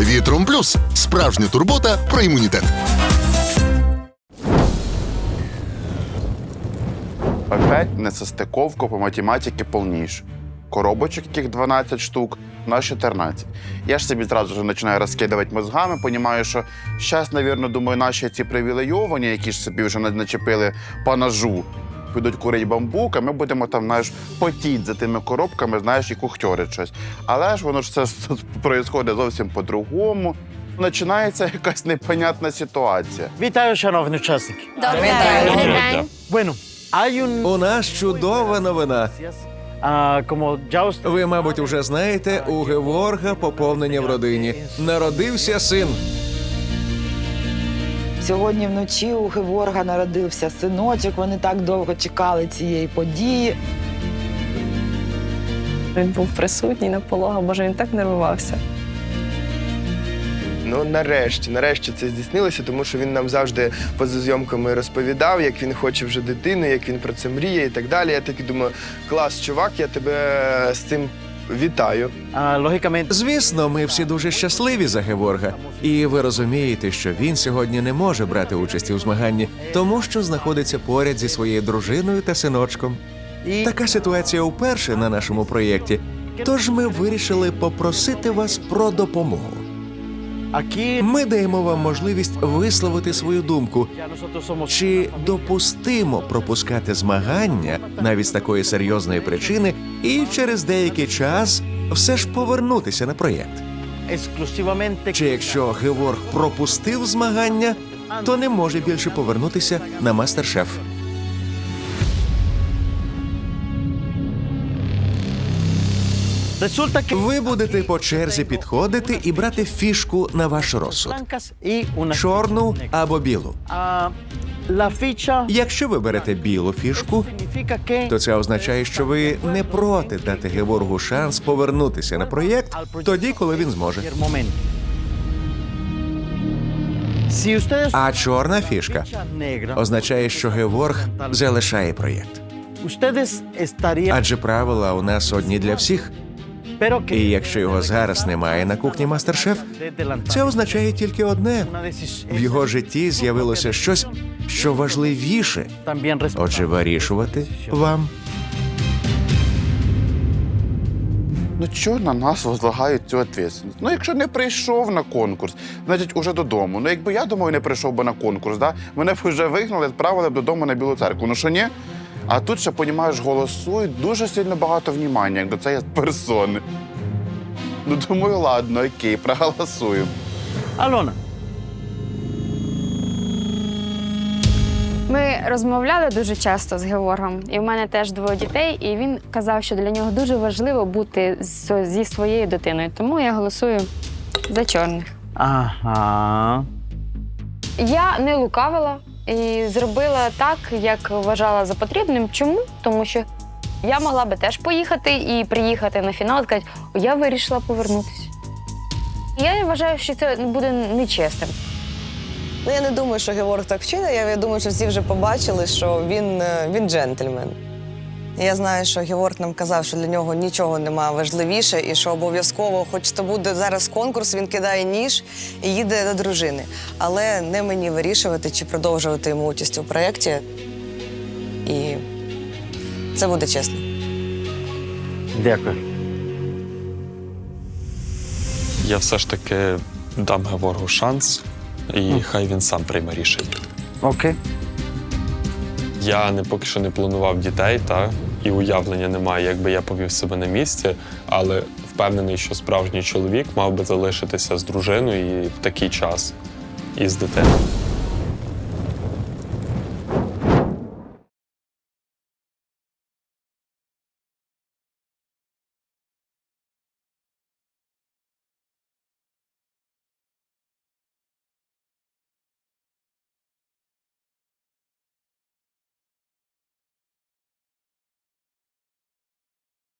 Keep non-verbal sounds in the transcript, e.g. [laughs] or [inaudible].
Вітром плюс справжня турбота про імунітет. Опять несостиковка по математиці повніше. Коробочок, яких 12 штук, у нас 14. Я ж собі зразу ж починаю розкидувати мозгами, розумію, що зараз, мабуть, думаю, наші ці привілейовані, які ж собі вже на- начепили по ножу, підуть курить бамбук, а ми будемо там, знаєш, потіть за тими коробками, знаєш, і кухтьорить щось. Але ж воно ж все відбувається [laughs] зовсім по-другому. Починається якась непонятна ситуація. Вітаю, шановні учасники. Добрий день. Bueno, hay un... У нас чудова новина. Como ya usted... Ви, мабуть, уже знаєте, у Геворга поповнення в родині. Народився син. Сьогодні вночі у Геворга народився синочок. Вони так довго чекали цієї події. Він був присутній на пологах, боже, він так нервувався. Ну, нарешті, нарешті це здійснилося, тому що він нам завжди поза зйомками розповідав, як він хоче вже дитину, як він про це мріє і так далі. Я таки думаю, клас, чувак, я тебе з цим вітаю. Lógicamente... Звісно, ми всі дуже щасливі за Геворга. І ви розумієте, що він сьогодні не може брати участі у змаганні, тому що знаходиться поряд зі своєю дружиною та синочком. І... Така ситуація вперше на нашому проєкті. Тож ми вирішили попросити вас про допомогу. Ми даємо вам можливість висловити свою думку. Чи допустимо пропускати змагання навіть з такої серйозної причини, і через деякий час все ж повернутися на проєкт? Чи якщо Геворг пропустив змагання, то не може більше повернутися на мастер-шеф? Ви будете по черзі підходити і брати фішку на ваш розсуд: чорну або білу. Якщо ви берете білу фішку, то це означає, що ви не проти дати Геворгу шанс повернутися на проєкт тоді, коли він зможе. А чорна фішка означає, що Геворг залишає проєкт. Адже правила у нас одні для всіх. І якщо його зараз немає на кухні мастер-шеф, це означає тільки одне: в його житті з'явилося щось, що важливіше. Отже, вирішувати вам. Ну чого на нас возлагають цю відповідальність? Ну, якщо не прийшов на конкурс, значить уже додому. Ну, якби я думаю, не прийшов би на конкурс, да? мене б вже вигнали, відправили б додому на Білу церкву. Ну що ні? А тут ще, понімаєш, голосують дуже сильно багато внімання, як до цієї персони. Ну, думаю, ладно, окей, проголосую. Алона, Ми розмовляли дуже часто з Георгом, і в мене теж двоє дітей. І він казав, що для нього дуже важливо бути з- зі своєю дитиною. Тому я голосую за чорних. Ага. Я не лукавила і зробила так, як вважала за потрібним. Чому? Тому що я могла би теж поїхати і приїхати на фінал і сказати, «О, я вирішила повернутися. Я вважаю, що це буде нечесним. Ну, я не думаю, що Геворг так вчинить. Я думаю, що всі вже побачили, що він, е, він джентльмен. Я знаю, що Геворг нам казав, що для нього нічого немає важливіше, і що обов'язково, хоч то буде зараз конкурс, він кидає ніж і їде до дружини. Але не мені вирішувати, чи продовжувати йому участь у проєкті. І це буде чесно. Дякую. Я все ж таки дам Геворгу шанс, і хай він сам прийме рішення. Окей. Я не поки що не планував дітей, та і уявлення немає, якби я повів себе на місці, але впевнений, що справжній чоловік мав би залишитися з дружиною і в такий час і з дитиною.